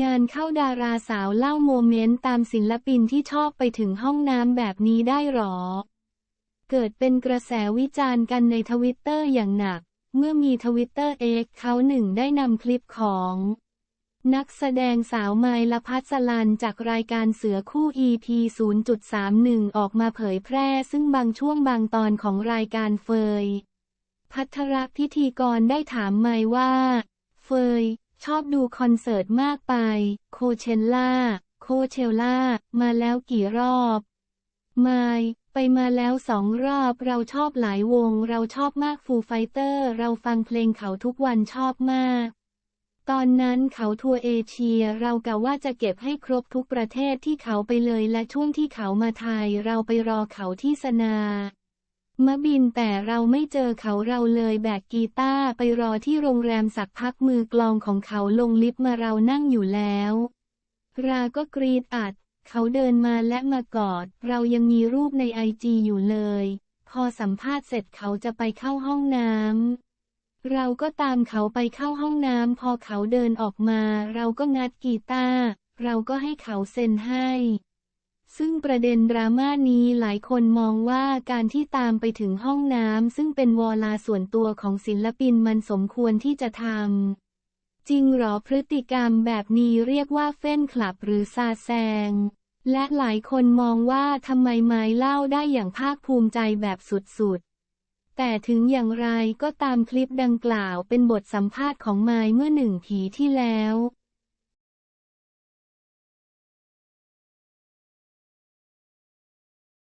งานเข้าดาราสาวเล่าโมเมนต์ตามศิลปินที่ชอบไปถึงห้องน้ำแบบนี้ได้หรอ เกิดเป็นกระแสวิจารณ์กันในทวิตเตอร์อย่างหนัก เมื่อมีทวิตเตอร์เอกเขาหนึ่งได้นำคลิปของ นักแสดงสาวไมลพัสลันจากรายการเสือคู่ EP 0.31 ออกมาเผยแพร่ซึ่งบางช่วงบางตอนของรายการเฟย พัทรพิธีกรได้ถามไมค์ว่า เฟย ชอบดูคอนเสิร์ตมากไป โคเชลล่า โคเชลล่า มาแล้วกี่รอบไมค์ไปมาแล้วสองรอบเราชอบหลายวง เราชอบมากฟูไฟเตอร์ เราฟังเพลงเขาทุกวันชอบมาก ตอนนั้นเขาทัวร์เอเชียเรากะว่าจะเก็บให้ครบทุกประเทศที่เขาไปเลยและช่วงที่เขามาไทยเราไปรอเขาที่สนา มะบินแต่เราไม่เจอเขาเราเลยแบกกีตาร์ไปรอที่โรงแรมสักพักมือกลองของเขาลงลิฟต์มาเรานั่งอยู่แล้ว ราก็กรีดอัด เขาเดินมาและมากอด เรายังมีรูปในไอจีอยู่เลย พอสัมภาษณ์เสร็จเขาจะไปเข้าห้องน้ำเราก็ตามเขาไปเข้าห้องน้ำพอเขาเดินออกมา เราก็งัดกีตาร์เราก็ให้เขาเซ็นให้ ซึ่งประเด็นดราม่านี้หลายคนมองว่าการที่ตามไปถึงห้องน้ำซึ่งเป็นวอลาส่วนตัวของศิลปินมันสมควรที่จะทำ จริงหรอพฤติกรรมแบบนี้เรียกว่าเฟ้นคลับหรือซาแซง และหลายคนมองว่าทำไมไม้เล่าได้อย่างภาคภูมิใจแบบสุดๆ แต่ถึงอย่างไรก็ตามคลิปดังกล่าวเป็นบทสัมภาษณ์ของไม้เมื่อหนึ่งผีที่แล้ว